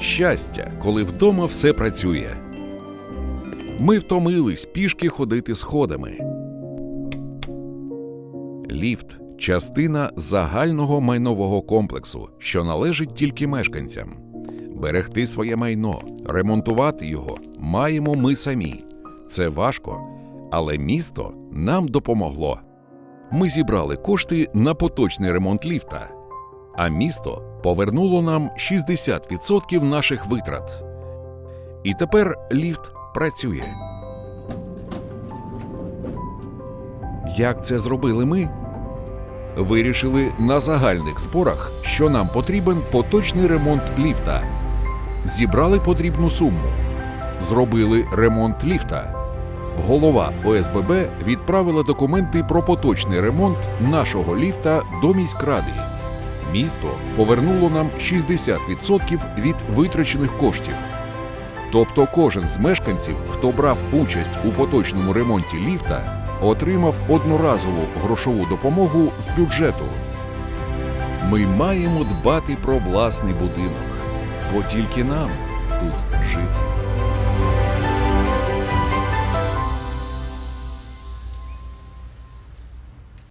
Щастя, коли вдома все працює. Ми втомились пішки ходити сходами. Ліфт частина загального майнового комплексу, що належить тільки мешканцям. Берегти своє майно, ремонтувати його маємо ми самі. Це важко, але місто нам допомогло. Ми зібрали кошти на поточний ремонт ліфта, а місто повернуло нам 60% наших витрат. І тепер ліфт працює. Як це зробили ми? Вирішили на загальних зборах, що нам потрібен поточний ремонт ліфта. Зібрали потрібну суму. Зробили ремонт ліфта. Голова ОСББ відправила документи про поточний ремонт нашого ліфта до міськради. Місто повернуло нам 60% від витрачених коштів. Тобто кожен з мешканців, хто брав участь у поточному ремонті ліфта, отримав одноразову грошову допомогу з бюджету. Ми маємо дбати про власний будинок, бо тільки нам тут